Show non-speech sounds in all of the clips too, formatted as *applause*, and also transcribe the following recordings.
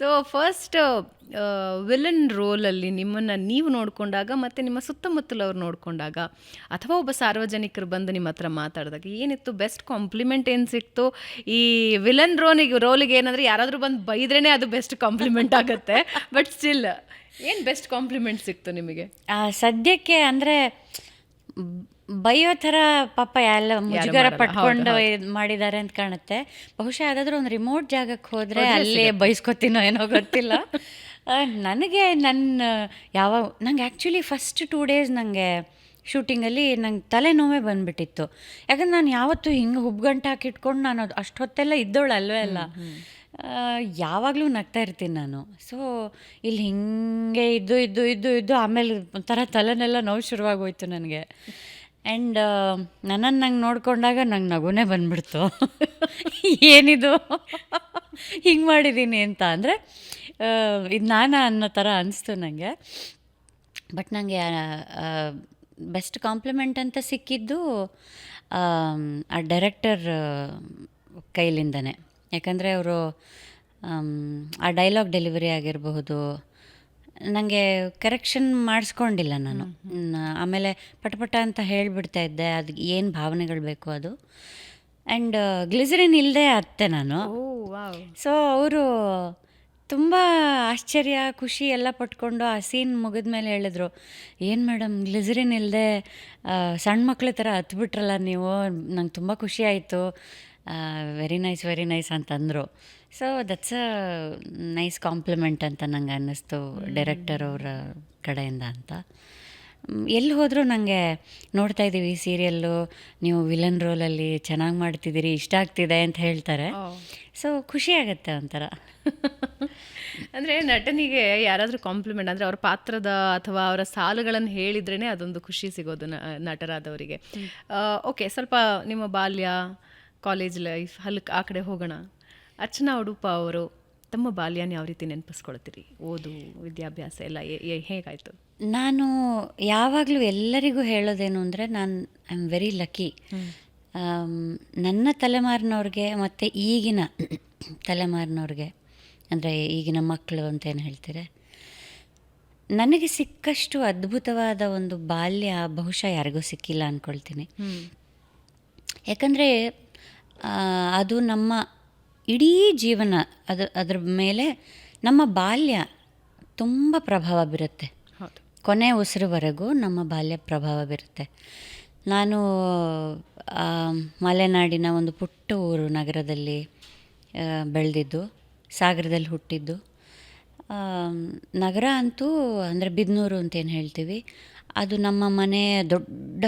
So first villain ರೋಲಲ್ಲಿ ನಿಮ್ಮನ್ನು ನೀವು ನೋಡಿಕೊಂಡಾಗ ಮತ್ತು ನಿಮ್ಮ ಸುತ್ತಮುತ್ತಲವ್ರು ನೋಡಿಕೊಂಡಾಗ, ಅಥವಾ ಒಬ್ಬ ಸಾರ್ವಜನಿಕರು ಬಂದು ನಿಮ್ಮ ಹತ್ರ ಮಾತಾಡಿದಾಗ ಏನಿತ್ತು? ಬೆಸ್ಟ್ ಕಾಂಪ್ಲಿಮೆಂಟ್ ಏನು ಸಿಕ್ತು? ಈ ವಿಲನ್ ರೋನಿಗೆ ರೋಲಿಗೆ ಏನಂದರೆ ಯಾರಾದರೂ ಬಂದು ಬೈದ್ರೇ ಅದು ಬೆಸ್ಟ್ ಕಾಂಪ್ಲಿಮೆಂಟ್ ಆಗುತ್ತೆ. ಬಟ್ ಸ್ಟಿಲ್ ಏನು ಬೆಸ್ಟ್ ಕಾಂಪ್ಲಿಮೆಂಟ್ ಸಿಕ್ತು ನಿಮಗೆ? ಸದ್ಯಕ್ಕೆ ಅಂದರೆ ಬೈಯೋ ಥರ ಪಾಪ ಎಲ್ಲ ಮುಜುಗರ. ಪಟ್ಕೊಂಡು ಮಾಡಿದ್ದಾರೆ ಅಂತ ಕಾಣುತ್ತೆ. ಬಹುಶಃ ಯಾವುದಾದ್ರೂ ಒಂದು ರಿಮೋಟ್ ಜಾಗಕ್ಕೆ ಹೋದರೆ ಅಲ್ಲೇ ಬೈಸ್ಕೊತೀನೋ ಏನೋ *laughs* ಗೊತ್ತಿಲ್ಲ. ನನಗೆ ನನ್ನ ಯಾವ ನಂಗೆ ಆ್ಯಕ್ಚುಲಿ ಫಸ್ಟ್ ಟೂ ಡೇಸ್ ನನಗೆ ಶೂಟಿಂಗಲ್ಲಿ ನಂಗೆ ತಲೆನೋವೇ ಬಂದ್ಬಿಟ್ಟಿತ್ತು. ಯಾಕಂದ್ರೆ ನಾನು ಯಾವತ್ತೂ ಹಿಂಗೆ ಹುಬ್ಗಂಟು ಹಾಕಿಟ್ಕೊಂಡು ನಾನು ಅದು ಅಷ್ಟು ಹೊತ್ತೆಲ್ಲ ಇದ್ದವಳು ಅಲ್ವೇ ಅಲ್ಲ. ಯಾವಾಗಲೂ ನಗ್ತಾ ಇರ್ತೀನಿ ನಾನು. ಸೊ ಇಲ್ಲಿ ಹಿಂಗೆ ಇದ್ದು ಇದ್ದು ಇದ್ದು ಇದ್ದು ಆಮೇಲೆ ಒಂಥರ ತಲೆನೆಲ್ಲ ನೋವು ಶುರುವಾಗೋಯ್ತು ನನಗೆ. ಆ್ಯಂಡ್ ನನ್ನನ್ನು ನಂಗೆ ನೋಡಿಕೊಂಡಾಗ ನಂಗೆ ನಗುನೇ ಬಂದ್ಬಿಡ್ತು. ಏನಿದು? ಹಿಂಗೆ ಮಾಡಿದ್ದೀನಿ ಅಂತ ಅಂದರೆ ಇದು ನಾನು ಅನ್ನೋ ಥರ ಅನಿಸ್ತು ನನಗೆ ಬಟ್ ನನಗೆ ಬೆಸ್ಟ್ ಕಾಂಪ್ಲಿಮೆಂಟ್ ಅಂತ ಸಿಕ್ಕಿದ್ದು ಆ ಡೈರೆಕ್ಟರ್ ಕೈಲಿಂದನೇ. ಯಾಕಂದರೆ ಅವರು ಆ ಡೈಲಾಗ್ ಡೆಲಿವರಿ ಆಗಿರಬಹುದು ನನಗೆ ಕರೆಕ್ಷನ್ ಮಾಡಿಸ್ಕೊಂಡಿಲ್ಲ ನಾನು. ಆಮೇಲೆ ಪಟಪಟ ಅಂತ ಹೇಳಿಬಿಡ್ತಾ ಇದ್ದೆ ಅದು ಏನು ಭಾವನೆಗಳು ಬೇಕು ಅದು. ಆ್ಯಂಡ್ ಗ್ಲಿಸರಿನ್ ಇಲ್ಲದೆ ಅತ್ತೆ ನಾನು. ಸೊ ಅವರು ತುಂಬ ಆಶ್ಚರ್ಯ ಖುಷಿ ಎಲ್ಲ ಪಟ್ಕೊಂಡು ಆ ಸೀನ್ ಮುಗಿದ ಮೇಲೆ ಹೇಳಿದ್ರು ಏನು ಮೇಡಮ್ ಗ್ಲಿಸರಿನ್ ಇಲ್ಲದೆ ಸಣ್ಣ ಮಕ್ಳ ಥರ ಹತ್ಬಿಟ್ರಲ್ಲ ನೀವು ನಂಗೆ ತುಂಬ ಖುಷಿ ಆಯಿತು. ವೆರಿ ನೈಸ್ ವೆರಿ ನೈಸ್ ಅಂತಂದರು. So that's a nice compliment ಅಂತ ನಂಗೆ ಅನ್ನಿಸ್ತು ಡೈರೆಕ್ಟರ್ ಅವರ ಕಡೆಯಿಂದ ಅಂತ. ಎಲ್ಲಿ ಹೋದರೂ ನನಗೆ ನೋಡ್ತಾ ಇದ್ದೀವಿ ಸೀರಿಯಲ್ಲು ನೀವು ವಿಲನ್ ರೋಲಲ್ಲಿ ಚೆನ್ನಾಗಿ ಮಾಡ್ತಿದ್ದೀರಿ ಇಷ್ಟ ಆಗ್ತಿದೆ ಅಂತ ಹೇಳ್ತಾರೆ. ಸೊ ಖುಷಿ ಆಗುತ್ತೆ ಒಂಥರ. *laughs* ಅಂದರೆ ನಟನಿಗೆ ಯಾರಾದರೂ ಕಾಂಪ್ಲಿಮೆಂಟ್ ಅಂದರೆ ಅವ್ರ ಪಾತ್ರದ ಅಥವಾ ಅವರ ಸಾಲುಗಳನ್ನು ಹೇಳಿದ್ರೇ ಅದೊಂದು ಖುಷಿ ಸಿಗೋದು ನ- ನಟರಾದವರಿಗೆ. ಓಕೆ ಸ್ವಲ್ಪ ನಿಮ್ಮ ಬಾಲ್ಯ ಕಾಲೇಜ್ ಲೈಫ್ ಹಲಕ್ ಆ ಕಡೆ ಹೋಗೋಣ. ಅರ್ಚನಾ ಉಡುಪ ಅವರು ತಮ್ಮ ಬಾಲ್ಯನ ಯಾವ ರೀತಿ ನೆನಪಿಸ್ಕೊಳ್ತೀರಿ? ಓದು ವಿದ್ಯಾಭ್ಯಾಸ ಎಲ್ಲ ಹೇಗಾಯ್ತು? ನಾನು ಯಾವಾಗಲೂ ಎಲ್ಲರಿಗೂ ಹೇಳೋದೇನು ಅಂದರೆ ನಾನು ಐ ಆಮ್ ವೆರಿ ಲಕ್ಕಿ ನನ್ನ ತಲೆಮಾರಿನವ್ರಿಗೆ ಮತ್ತು ಈಗಿನ ತಲೆಮಾರಿನವ್ರಿಗೆ ಅಂದರೆ ಈಗಿನ ಮಕ್ಕಳು ಅಂತ ಏನು ಹೇಳ್ತೀರ ನನಗೆ ಸಿಕ್ಕಷ್ಟು ಅದ್ಭುತವಾದ ಒಂದು ಬಾಲ್ಯ ಬಹುಶಃ ಯಾರಿಗೂ ಸಿಕ್ಕಿಲ್ಲ ಅಂದ್ಕೊಳ್ತೀನಿ ಯಾಕಂದರೆ ಅದು ನಮ್ಮ ಇಡೀ ಜೀವನ ಅದು ಅದ್ರ ಮೇಲೆ ನಮ್ಮ ಬಾಲ್ಯ ತುಂಬ ಪ್ರಭಾವ ಬೀರುತ್ತೆ. ಕೊನೆ ಉಸಿರುವರೆಗೂ ನಮ್ಮ ಬಾಲ್ಯ ಪ್ರಭಾವ ಬೀರುತ್ತೆ. ನಾನು ಮಲೆನಾಡಿನ ಒಂದು ಪುಟ್ಟ ಊರು ನಗರದಲ್ಲಿ ಬೆಳೆದಿದ್ದು ಸಾಗರದಲ್ಲಿ ಹುಟ್ಟಿದ್ದು. ನಗರ ಅಂತೂ ಅಂದರೆ ಬಿದ್ನೂರು ಅಂತೇನು ಹೇಳ್ತೀವಿ. ಅದು ನಮ್ಮ ಮನೆ ದೊಡ್ಡ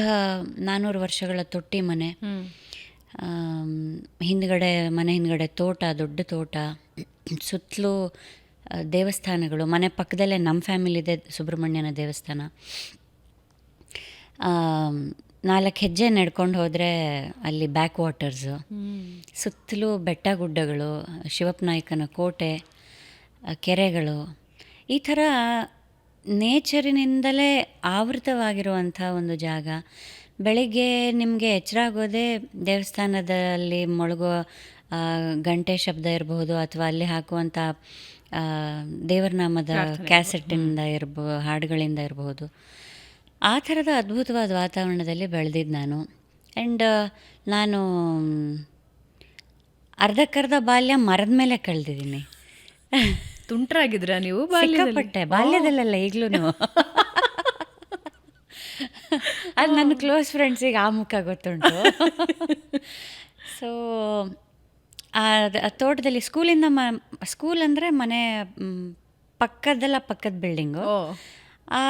ನಾನ್ನೂರು ವರ್ಷಗಳ ತೊಟ್ಟಿ ಮನೆ ಹಿಂದ್ಗಡೆ ಮನೆ ಹಿಂದ್ಗಡೆ ತೋಟ ದೊಡ್ಡ ತೋಟ ಸುತ್ತಲೂ ದೇವಸ್ಥಾನಗಳು. ಮನೆ ಪಕ್ಕದಲ್ಲೇ ನಮ್ಮ ಫ್ಯಾಮಿಲಿದೆ ಸುಬ್ರಹ್ಮಣ್ಯನ ದೇವಸ್ಥಾನ. ನಾಲ್ಕು ಹೆಜ್ಜೆ ನಡ್ಕೊಂಡು ಹೋದರೆ ಅಲ್ಲಿ ಬ್ಯಾಕ್ ವಾಟರ್ಸು ಸುತ್ತಲೂ ಬೆಟ್ಟ ಗುಡ್ಡಗಳು ಶಿವಪ್ನಾಯಕನ ಕೋಟೆ ಕೆರೆಗಳು. ಈ ಥರ ನೇಚರಿನಿಂದಲೇ ಆವೃತವಾಗಿರುವಂಥ ಒಂದು ಜಾಗ. ಬೆಳಿಗ್ಗೆ ನಿಮಗೆ ಎಚ್ಚರ ಆಗೋದೇ ದೇವಸ್ಥಾನದಲ್ಲಿ ಮೊಳಗೋ ಗಂಟೆ ಶಬ್ದ ಇರಬಹುದು ಅಥವಾ ಅಲ್ಲಿ ಹಾಕುವಂಥ ಆ, ದೇವರ ನಾಮದ ಕ್ಯಾಸೆಟ್ಟಿಂದ ಇರ್ಬೋ ಹಾಡುಗಳಿಂದ ಇರಬಹುದು. ಆ ಥರದ ಅದ್ಭುತವಾದ ವಾತಾವರಣದಲ್ಲಿ ಬೆಳೆದಿದ್ದು ನಾನು. ಆ್ಯಂಡ್ ನಾನು ಅರ್ಧಕ್ಕರ್ಧ ಬಾಲ್ಯ ಮರದ ಮೇಲೆ ಕಳೆದಿದ್ದೀನಿ. ತುಂಟ್ರಾಗಿದ್ರಾ ನೀವು ಸಿಕ್ಕಾಪಟ್ಟೆ. ಬಾಲ್ಯದಲ್ಲೆಲ್ಲ ಈಗಲೂ ಅದು ನನ್ನ ಕ್ಲೋಸ್ ಫ್ರೆಂಡ್ಸಿಗೆ ಆ ಮುಖ ಗೊತ್ತುಂಟು. *laughs* ಸೊ ಆ ತೋಟದಲ್ಲಿ ಸ್ಕೂಲಿಂದ ಮ ಸ್ಕೂಲ್ ಅಂದರೆ ಮನೆ ಪಕ್ಕದಲ್ಲ ಪಕ್ಕದ ಬಿಲ್ಡಿಂಗು ಆ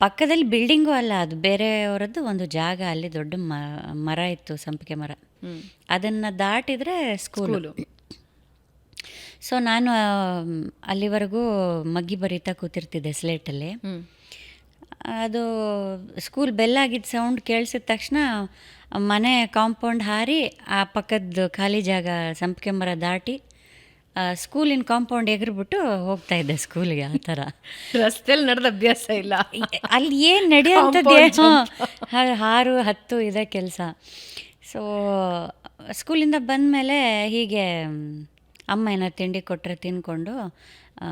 ಪಕ್ಕದಲ್ಲಿ ಬಿಲ್ಡಿಂಗು ಅಲ್ಲ ಅದು ಬೇರೆಯವರದ್ದು ಒಂದು ಜಾಗ ಅಲ್ಲಿ ದೊಡ್ಡ ಮ ಮರ ಇತ್ತು ಸಂಪಿಗೆ ಮರ. ಅದನ್ನು ದಾಟಿದರೆ ಸ್ಕೂಲು. ಸೊ ನಾನು ಅಲ್ಲಿವರೆಗೂ ಮಗ್ಗಿ ಬರೀತಾ ಕೂತಿರ್ತಿದ್ದೆ ಸ್ಲೇಟಲ್ಲಿ ಅದು ಸ್ಕೂಲ್ ಬೆಲ್ ಆಗಿದ್ದ ಸೌಂಡ್ ಕೇಳಿಸಿದ ತಕ್ಷಣ ಮನೆ ಕಾಂಪೌಂಡ್ ಹಾರಿ ಆ ಪಕ್ಕದ ಖಾಲಿ ಜಾಗ ಸಂಪಿಗೆ ಮರ ದಾಟಿ ಸ್ಕೂಲಿನ ಕಾಂಪೌಂಡ್ ಎಗರ್ಬಿಟ್ಟು ಹೋಗ್ತಾ ಇದ್ದೆ ಸ್ಕೂಲಿಗೆ ಆ ಥರ. ರಸ್ತೆಯಲ್ಲಿ ನಡೆದ ಅಭ್ಯಾಸ ಇಲ್ಲ. ಅಲ್ಲಿ ಏನು ನಡೆಯುತ್ತದೆ ಏನು ಹಾರು ಹತ್ತು ಇದೆ ಕೆಲಸ. ಸೊ ಸ್ಕೂಲಿಂದ ಬಂದಮೇಲೆ ಹೀಗೆ ಅಮ್ಮ ಏನಾರು ತಿಂಡಿ ಕೊಟ್ಟರೆ ತಿಂದ್ಕೊಂಡು ಆ,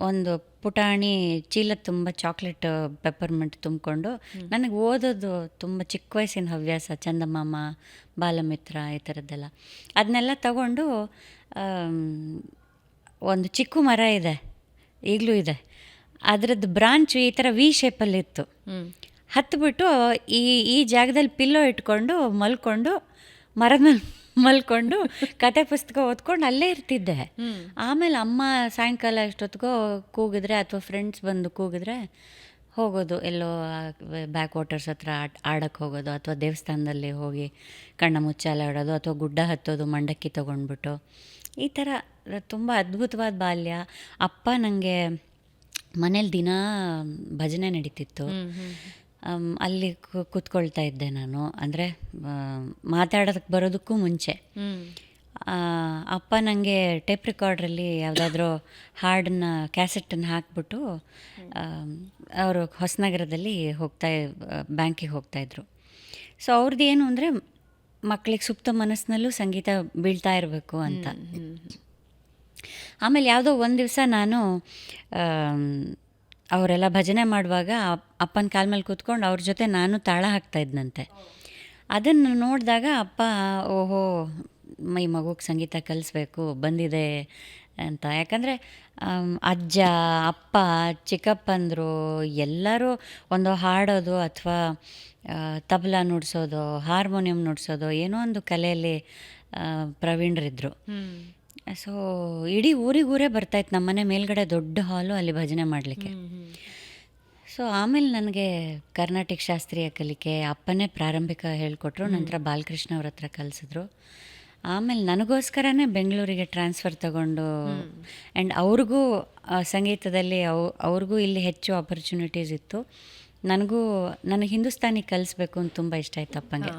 ಒಂದು ಪುಟಾಣಿ ಚೀಲ ತುಂಬ ಚಾಕ್ಲೇಟ್ ಪೆಪ್ಪರ್ಮೆಂಟ್ ತುಂಬಿಕೊಂಡು ನನಗೆ ಓದೋದು ತುಂಬ ಚಿಕ್ಕ ವಯಸ್ಸಿನ ಹವ್ಯಾಸ ಚಂದಮಾಮ ಬಾಲಮಿತ್ರ ಈ ಥರದ್ದೆಲ್ಲ ಅದನ್ನೆಲ್ಲ ತಗೊಂಡು ಒಂದು ಚಿಕ್ಕ ಮರ ಇದೆ ಈಗಲೂ ಇದೆ. ಅದರದ್ದು ಬ್ರಾಂಚು ಈ ಥರ ವಿ ಶೇಪಲ್ಲಿತ್ತು ಹತ್ಬಿಟ್ಟು ಈ ಈ ಜಾಗದಲ್ಲಿ ಪಿಲ್ಲೋ ಇಟ್ಕೊಂಡು ಮಲ್ಕೊಂಡು ಮರದ ಮೇಲೆ ಮಲ್ಕೊಂಡು ಕತೆ ಪುಸ್ತಕ ಓದ್ಕೊಂಡು ಅಲ್ಲೇ ಇರ್ತಿದ್ದೆ. ಆಮೇಲೆ ಅಮ್ಮ ಸಾಯಂಕಾಲ ಎಷ್ಟೊತ್ತಿಗೋ ಕೂಗಿದ್ರೆ ಅಥವಾ ಫ್ರೆಂಡ್ಸ್ ಬಂದು ಕೂಗಿದ್ರೆ ಹೋಗೋದು ಎಲ್ಲೋ ಬ್ಯಾಕ್ ವಾಟರ್ಸ್ ಹತ್ರ ಆಟ ಆಡಕ್ಕೆ ಹೋಗೋದು ಅಥವಾ ದೇವಸ್ಥಾನದಲ್ಲಿ ಹೋಗಿ ಕಣ್ಣ ಮುಚ್ಚಾಲೆ ಆಡೋದು ಅಥವಾ ಗುಡ್ಡ ಹತ್ತೋದು ಮಂಡಕ್ಕಿ ತೊಗೊಂಡ್ಬಿಟ್ಟು. ಈ ಥರ ತುಂಬ ಅದ್ಭುತವಾದ ಬಾಲ್ಯ. ಅಪ್ಪ ನನಗೆ ಮನೇಲಿ ದಿನ ಭಜನೆ ನಡೀತಿತ್ತು. ಅಲ್ಲಿ ಕೂತ್ಕೊಳ್ತಾ ಇದ್ದೆ ನಾನು. ಅಂದರೆ ಮಾತಾಡೋದಕ್ಕೆ ಬರೋದಕ್ಕೂ ಮುಂಚೆ. ಅಪ್ಪ ನನಗೆ ಟೇಪ್ ರೆಕಾರ್ಡ್ರಲ್ಲಿ ಯಾವುದಾದ್ರೂ ಹಾಡನ್ನ ಕ್ಯಾಸೆಟನ್ನು ಹಾಕ್ಬಿಟ್ಟು ಅವರು ಹೊಸನಗರದಲ್ಲಿ ಹೋಗ್ತಾ ಬ್ಯಾಂಕಿಗೆ ಹೋಗ್ತಾಯಿದ್ರು ಸೊ ಅವ್ರದ್ದು ಏನು ಅಂದರೆ ಮಕ್ಕಳಿಗೆ ಸುಪ್ತ ಮನಸ್ಸಿನಲ್ಲೂ ಸಂಗೀತ ಬೀಳ್ತಾ ಇರಬೇಕು ಅಂತ. ಆಮೇಲೆ ಯಾವುದೋ ಒಂದು ದಿವಸ ನಾನು ಅವರೆಲ್ಲ ಭಜನೆ ಮಾಡುವಾಗ ಅಪ್ಪನ ಕಾಲ ಮೇಲೆ ಕೂತ್ಕೊಂಡು ಅವ್ರ ಜೊತೆ ನಾನು ತಾಳ ಹಾಕ್ತಾ ಇದ್ದಂತೆ ಅದನ್ನು ನೋಡಿದಾಗ ಅಪ್ಪ, ಓಹೋ, ಈ ಮಗುಗೆ ಸಂಗೀತ ಕಲಿಸ್ಬೇಕು, ಬಂದಿದೆ ಅಂತ. ಯಾಕಂದರೆ ಅಜ್ಜ, ಅಪ್ಪ, ಚಿಕ್ಕಪ್ಪಂದರು, ಎಲ್ಲರೂ ಒಂದು ಹಾಡೋದು ಅಥವಾ ತಬಲಾ ನುಡಿಸೋದು, ಹಾರ್ಮೋನಿಯಂ ನುಡಿಸೋದು, ಏನೋ ಒಂದು ಕಲೆಯಲ್ಲಿ ಪ್ರವೀಣರಿದ್ದರು ಸೊ ಇಡೀ ಊರಿಗೂರೇ ಬರ್ತಾಯಿತ್ತು ನಮ್ಮನೆ ಮೇಲ್ಗಡೆ ದೊಡ್ಡ ಹಾಲು ಅಲ್ಲಿ ಭಜನೆ ಮಾಡಲಿಕ್ಕೆ. ಸೊ ಆಮೇಲೆ ನನಗೆ ಕರ್ನಾಟಕ ಶಾಸ್ತ್ರೀಯ ಕಲಿಕೆ ಅಪ್ಪನೇ ಪ್ರಾರಂಭಿಕ ಹೇಳಿಕೊಟ್ರು ನಂತರ ಬಾಲಕೃಷ್ಣ ಅವ್ರ ಹತ್ರ ಕಲಿಸಿದ್ರು. ಆಮೇಲೆ ನನಗೋಸ್ಕರನೇ ಬೆಂಗಳೂರಿಗೆ ಟ್ರಾನ್ಸ್ಫರ್ ತಗೊಂಡು ಆ್ಯಂಡ್ ಅವ್ರಿಗೂ ಸಂಗೀತದಲ್ಲಿ ಅವು ಅವ್ರಿಗೂ ಇಲ್ಲಿ ಹೆಚ್ಚು ಆಪರ್ಚುನಿಟೀಸ್ ಇತ್ತು. ನನಗೂ ನನಗೆ ಹಿಂದೂಸ್ತಾನಿ ಕಲಿಸ್ಬೇಕು ಅಂತ ತುಂಬ ಇಷ್ಟ ಆಯ್ತು ಅಪ್ಪಂಗೆ.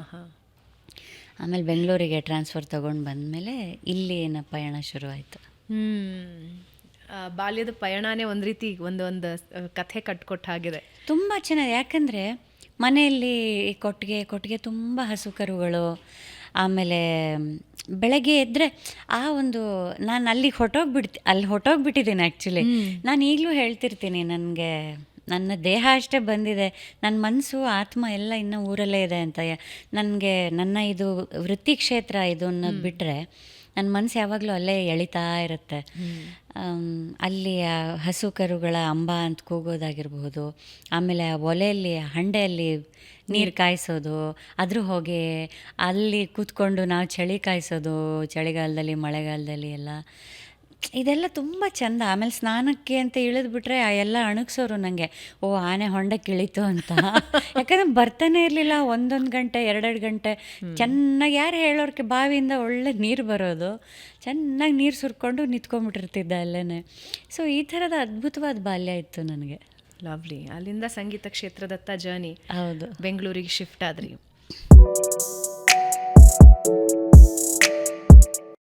ಆಮೇಲೆ ಬೆಂಗಳೂರಿಗೆ ಟ್ರಾನ್ಸ್ಫರ್ ತೊಗೊಂಡು ಬಂದಮೇಲೆ ಇಲ್ಲಿನ ಪಯಣ ಶುರುವಾಯಿತು. ಹ್ಮ್. ಬಾಲ್ಯದ ಪಯಣನೇ ಒಂದು ರೀತಿ ಒಂದು ಒಂದು ಕಥೆ ಕಟ್ಕೊಟ್ಟ ಹಾಗಿದೆ. ತುಂಬ ಚೆನ್ನಾಗಿ ಯಾಕಂದರೆ ಮನೆಯಲ್ಲಿ ಕೊಟ್ಟಿಗೆ ಕೊಟ್ಟಿಗೆ ತುಂಬ ಹಸು ಕರುಗಳು ಆಮೇಲೆ ಬೆಳಗ್ಗೆ ಎದ್ದರೆ ಆ ಒಂದು ನಾನು ಅಲ್ಲಿಗೆ ಹೊಟ್ಟೋಗ್ಬಿಡ್ತಿ ಅಲ್ಲಿ ಹೊಟ್ಟೋಗ್ಬಿಟ್ಟಿದ್ದೀನಿ ಆ್ಯಕ್ಚುಲಿ ನಾನು ಈಗಲೂ ಹೇಳ್ತಿರ್ತೀನಿ ನನಗೆ ನನ್ನ ದೇಹ ಅಷ್ಟೇ ಬಂದಿದೆ ನನ್ನ ಮನಸ್ಸು ಆತ್ಮ ಎಲ್ಲ ಇನ್ನೂ ಊರಲ್ಲೇ ಇದೆ ಅಂತ ನನಗೆ ನನ್ನ ಇದು ವೃತ್ತಿ ಕ್ಷೇತ್ರ ಇದು ಅನ್ನೋದು ಬಿಟ್ಟರೆ ನನ್ನ ಮನಸ್ಸು ಯಾವಾಗಲೂ ಅಲ್ಲೇ ಎಳಿತಾ ಇರುತ್ತೆ. ಅಲ್ಲಿ ಆ ಹಸು ಕರುಗಳ ಅಂಬ ಅಂತ ಕೂಗೋದಾಗಿರ್ಬೋದು ಆಮೇಲೆ ಆ ಒಲೆಯಲ್ಲಿ ಹಂಡೆಯಲ್ಲಿ ನೀರು ಕಾಯಿಸೋದು ಅದ್ರ ಹೋಗಿ ಅಲ್ಲಿ ಕೂತ್ಕೊಂಡು ನಾವು ಚಳಿ ಕಾಯಿಸೋದು ಚಳಿಗಾಲದಲ್ಲಿ ಮಳೆಗಾಲದಲ್ಲಿ ಎಲ್ಲ. ಇದೆಲ್ಲ ತುಂಬ ಚಂದ. ಆಮೇಲೆ ಸ್ನಾನಕ್ಕೆ ಅಂತ ಇಳಿದ್ಬಿಟ್ರೆ ಆ ಎಲ್ಲ ಅಣಗ್ಸೋರು ನನಗೆ ಓ ಆನೆ ಹೊಂಡಕ್ಕೆ ಇಳಿತು ಅಂತ. *laughs* ಯಾಕಂದ್ರೆ ಬರ್ತಾನೆ ಇರಲಿಲ್ಲ ಒಂದೊಂದು ಗಂಟೆ ಎರಡೆರಡು ಗಂಟೆ. ಚೆನ್ನಾಗಿ ಯಾರು ಹೇಳೋರ್ಕೆ ಬಾವಿಯಿಂದ ಒಳ್ಳೆ ನೀರು ಬರೋದು ಚೆನ್ನಾಗಿ ನೀರು ಸುರ್ಕೊಂಡು ನಿಂತ್ಕೊಂಡ್ಬಿಟ್ಟಿರ್ತಿದ್ದೆ ಅಲ್ಲೇ ಸೊ ಈ ಥರದ ಅದ್ಭುತವಾದ ಬಾಲ್ಯ ಇತ್ತು ನನಗೆ. ಲವ್ಲಿ ಅಲ್ಲಿಂದ ಸಂಗೀತ ಕ್ಷೇತ್ರದತ್ತ ಜರ್ನಿ ಹೌದು. ಬೆಂಗಳೂರಿಗೆ ಶಿಫ್ಟ್ ಆದ್ರಿ.